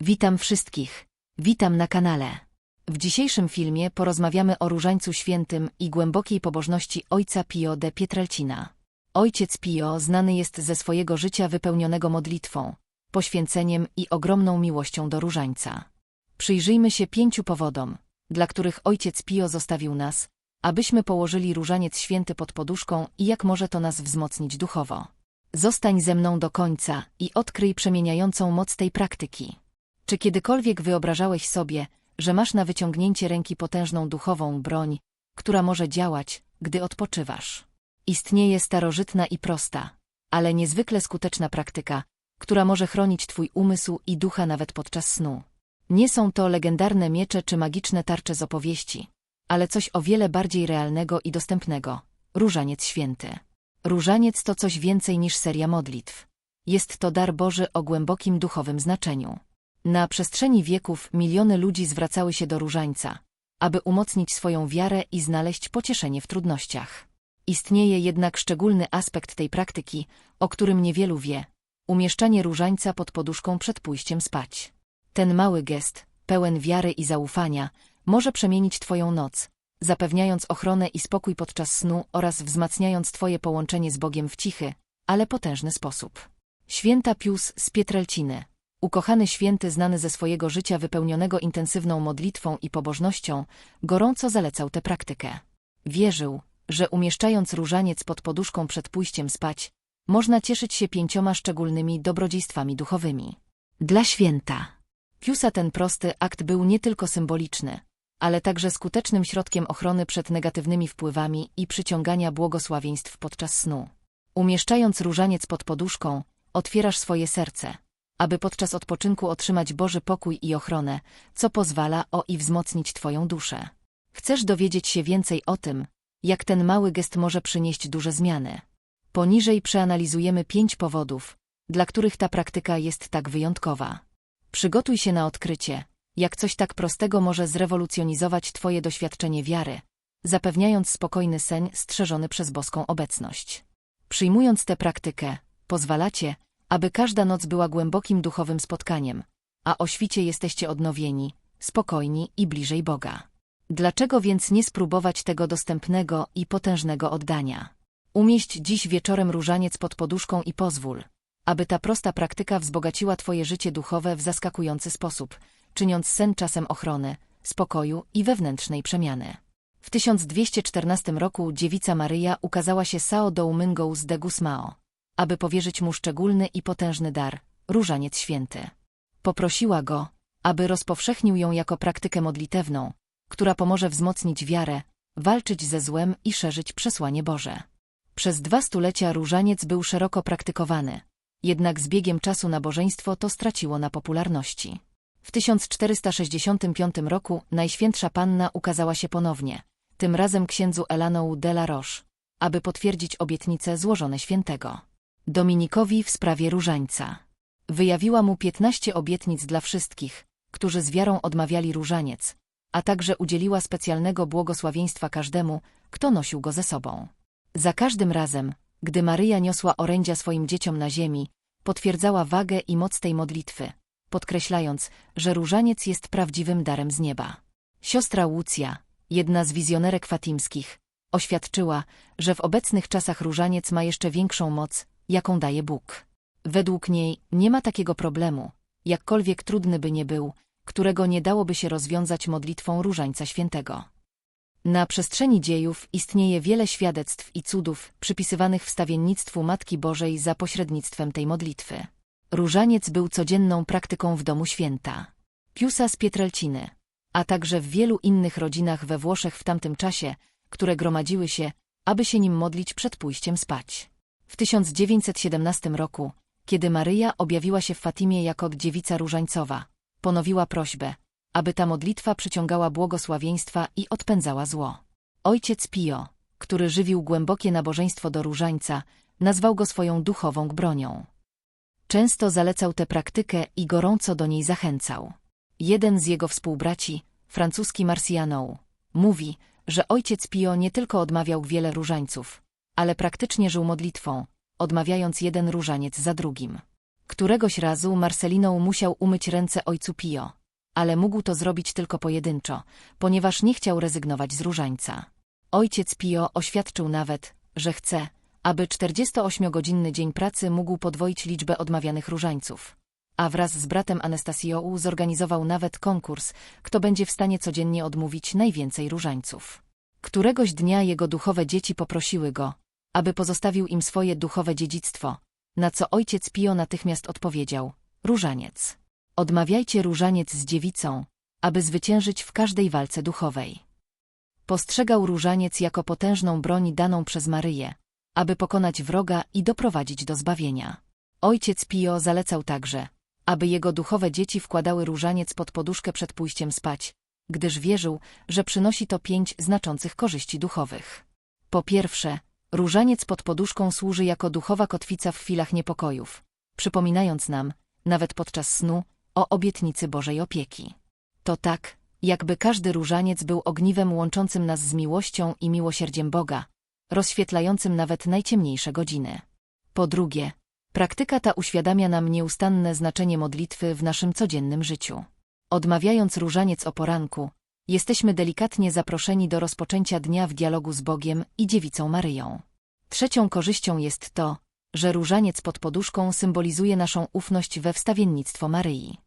Witam wszystkich. Witam na kanale. W dzisiejszym filmie porozmawiamy o Różańcu Świętym i głębokiej pobożności ojca Pio de Pietrelcina. Ojciec Pio znany jest ze swojego życia wypełnionego modlitwą, poświęceniem i ogromną miłością do Różańca. Przyjrzyjmy się pięciu powodom, dla których ojciec Pio zostawił nas, abyśmy położyli Różaniec Święty pod poduszką i jak może to nas wzmocnić duchowo. Zostań ze mną do końca i odkryj przemieniającą moc tej praktyki. Czy kiedykolwiek wyobrażałeś sobie, że masz na wyciągnięcie ręki potężną duchową broń, która może działać, gdy odpoczywasz? Istnieje starożytna i prosta, ale niezwykle skuteczna praktyka, która może chronić twój umysł i ducha nawet podczas snu. Nie są to legendarne miecze czy magiczne tarcze z opowieści, ale coś o wiele bardziej realnego i dostępnego. Różaniec święty. Różaniec to coś więcej niż seria modlitw. Jest to dar Boży o głębokim duchowym znaczeniu. Na przestrzeni wieków miliony ludzi zwracały się do różańca, aby umocnić swoją wiarę i znaleźć pocieszenie w trudnościach. Istnieje jednak szczególny aspekt tej praktyki, o którym niewielu wie. Umieszczanie różańca pod poduszką przed pójściem spać. Ten mały gest, pełen wiary i zaufania, może przemienić Twoją noc, zapewniając ochronę i spokój podczas snu oraz wzmacniając Twoje połączenie z Bogiem w cichy, ale potężny sposób. Święta Pius z Pietrelciny Ukochany święty znany ze swojego życia wypełnionego intensywną modlitwą i pobożnością, gorąco zalecał tę praktykę. Wierzył, że umieszczając różaniec pod poduszką przed pójściem spać, można cieszyć się pięcioma szczególnymi dobrodziejstwami duchowymi. Dla święta. Piusa ten prosty akt był nie tylko symboliczny, ale także skutecznym środkiem ochrony przed negatywnymi wpływami i przyciągania błogosławieństw podczas snu. Umieszczając różaniec pod poduszką, otwierasz swoje serce, aby podczas odpoczynku otrzymać Boży pokój i ochronę, co pozwala o i wzmocnić Twoją duszę. Chcesz dowiedzieć się więcej o tym, jak ten mały gest może przynieść duże zmiany. Poniżej przeanalizujemy pięć powodów, dla których ta praktyka jest tak wyjątkowa. Przygotuj się na odkrycie, jak coś tak prostego może zrewolucjonizować Twoje doświadczenie wiary, zapewniając spokojny sen strzeżony przez boską obecność. Przyjmując tę praktykę, pozwalacie, aby każda noc była głębokim duchowym spotkaniem, a o świcie jesteście odnowieni, spokojni i bliżej Boga. Dlaczego więc nie spróbować tego dostępnego i potężnego oddania? Umieść dziś wieczorem różaniec pod poduszką i pozwól, aby ta prosta praktyka wzbogaciła Twoje życie duchowe w zaskakujący sposób, czyniąc sen czasem ochrony, spokoju i wewnętrznej przemiany. W 1214 roku dziewica Maryja ukazała się Sao Domingo z de Gusmao, aby powierzyć mu szczególny i potężny dar, różaniec święty. Poprosiła go, aby rozpowszechnił ją jako praktykę modlitewną, która pomoże wzmocnić wiarę, walczyć ze złem i szerzyć przesłanie Boże. Przez dwa stulecia różaniec był szeroko praktykowany, jednak z biegiem czasu nabożeństwo to straciło na popularności. W 1465 roku Najświętsza Panna ukazała się ponownie, tym razem księdzu Elanou de la Roche, aby potwierdzić obietnice złożone świętego. Dominikowi w sprawie różańca. Wyjawiła mu piętnaście obietnic dla wszystkich, którzy z wiarą odmawiali różaniec, a także udzieliła specjalnego błogosławieństwa każdemu, kto nosił go ze sobą. Za każdym razem, gdy Maryja niosła orędzia swoim dzieciom na ziemi, potwierdzała wagę i moc tej modlitwy, podkreślając, że różaniec jest prawdziwym darem z nieba. Siostra Łucja, jedna z wizjonerek fatimskich, oświadczyła, że w obecnych czasach różaniec ma jeszcze większą moc, jaką daje Bóg. Według niej nie ma takiego problemu, jakkolwiek trudny by nie był, którego nie dałoby się rozwiązać modlitwą Różańca Świętego. Na przestrzeni dziejów istnieje wiele świadectw i cudów przypisywanych wstawiennictwu Matki Bożej za pośrednictwem tej modlitwy. Różaniec był codzienną praktyką w domu święta. Piusa z Pietrelciny, a także w wielu innych rodzinach we Włoszech w tamtym czasie, które gromadziły się, aby się nim modlić przed pójściem spać. W 1917 roku, kiedy Maryja objawiła się w Fatimie jako dziewica różańcowa, ponowiła prośbę, aby ta modlitwa przyciągała błogosławieństwa i odpędzała zło. Ojciec Pio, który żywił głębokie nabożeństwo do różańca, nazwał go swoją duchową bronią. Często zalecał tę praktykę i gorąco do niej zachęcał. Jeden z jego współbraci, francuski Marcianou, mówi, że ojciec Pio nie tylko odmawiał wiele różańców, ale praktycznie żył modlitwą, odmawiając jeden różaniec za drugim. Któregoś razu Marcelino musiał umyć ręce ojcu Pio, ale mógł to zrobić tylko pojedynczo, ponieważ nie chciał rezygnować z różańca. Ojciec Pio oświadczył nawet, że chce, aby 48-godzinny dzień pracy mógł podwoić liczbę odmawianych różańców. A wraz z bratem Anastasiou zorganizował nawet konkurs, kto będzie w stanie codziennie odmówić najwięcej różańców. Któregoś dnia jego duchowe dzieci poprosiły go, aby pozostawił im swoje duchowe dziedzictwo, na co ojciec Pio natychmiast odpowiedział, różaniec. Odmawiajcie różaniec z dziewicą, aby zwyciężyć w każdej walce duchowej. Postrzegał różaniec jako potężną broń daną przez Maryję, aby pokonać wroga i doprowadzić do zbawienia. Ojciec Pio zalecał także, aby jego duchowe dzieci wkładały różaniec pod poduszkę przed pójściem spać, gdyż wierzył, że przynosi to pięć znaczących korzyści duchowych. Po pierwsze, różaniec pod poduszką służy jako duchowa kotwica w chwilach niepokojów, przypominając nam, nawet podczas snu, o obietnicy Bożej opieki. To tak, jakby każdy różaniec był ogniwem łączącym nas z miłością i miłosierdziem Boga, rozświetlającym nawet najciemniejsze godziny. Po drugie, praktyka ta uświadamia nam nieustanne znaczenie modlitwy w naszym codziennym życiu. Odmawiając różaniec o poranku, jesteśmy delikatnie zaproszeni do rozpoczęcia dnia w dialogu z Bogiem i Dziewicą Maryją. Trzecią korzyścią jest to, że różaniec pod poduszką symbolizuje naszą ufność we wstawiennictwo Maryi.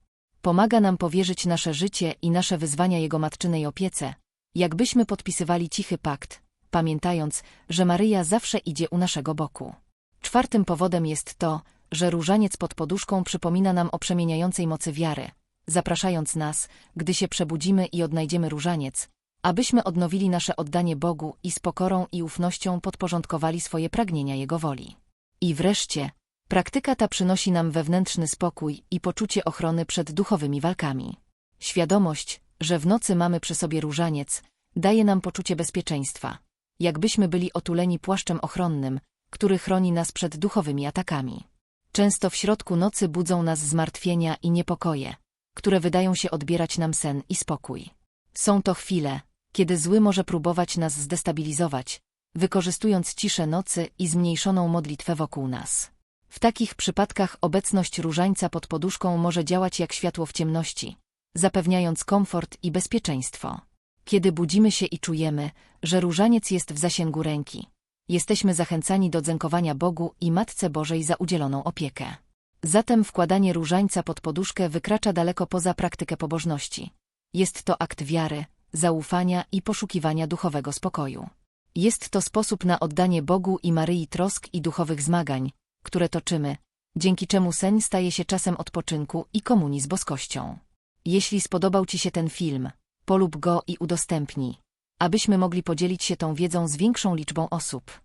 Pomaga nam powierzyć nasze życie i nasze wyzwania Jego matczynej opiece, jakbyśmy podpisywali cichy pakt, pamiętając, że Maryja zawsze idzie u naszego boku. Czwartym powodem jest to, że różaniec pod poduszką przypomina nam o przemieniającej mocy wiary, zapraszając nas, gdy się przebudzimy i odnajdziemy różaniec, abyśmy odnowili nasze oddanie Bogu i z pokorą i ufnością podporządkowali swoje pragnienia Jego woli. I wreszcie, praktyka ta przynosi nam wewnętrzny spokój i poczucie ochrony przed duchowymi walkami. Świadomość, że w nocy mamy przy sobie różaniec, daje nam poczucie bezpieczeństwa, jakbyśmy byli otuleni płaszczem ochronnym, który chroni nas przed duchowymi atakami. Często w środku nocy budzą nas zmartwienia i niepokoje, które wydają się odbierać nam sen i spokój. Są to chwile, kiedy zły może próbować nas zdestabilizować, wykorzystując ciszę nocy i zmniejszoną modlitwę wokół nas. W takich przypadkach obecność różańca pod poduszką może działać jak światło w ciemności, zapewniając komfort i bezpieczeństwo. Kiedy budzimy się i czujemy, że różaniec jest w zasięgu ręki, jesteśmy zachęcani do dziękowania Bogu i Matce Bożej za udzieloną opiekę. Zatem wkładanie różańca pod poduszkę wykracza daleko poza praktykę pobożności. Jest to akt wiary, zaufania i poszukiwania duchowego spokoju. Jest to sposób na oddanie Bogu i Maryi trosk i duchowych zmagań, które toczymy, dzięki czemu sen staje się czasem odpoczynku i komunii z boskością. Jeśli spodobał Ci się ten film, polub go i udostępnij, abyśmy mogli podzielić się tą wiedzą z większą liczbą osób.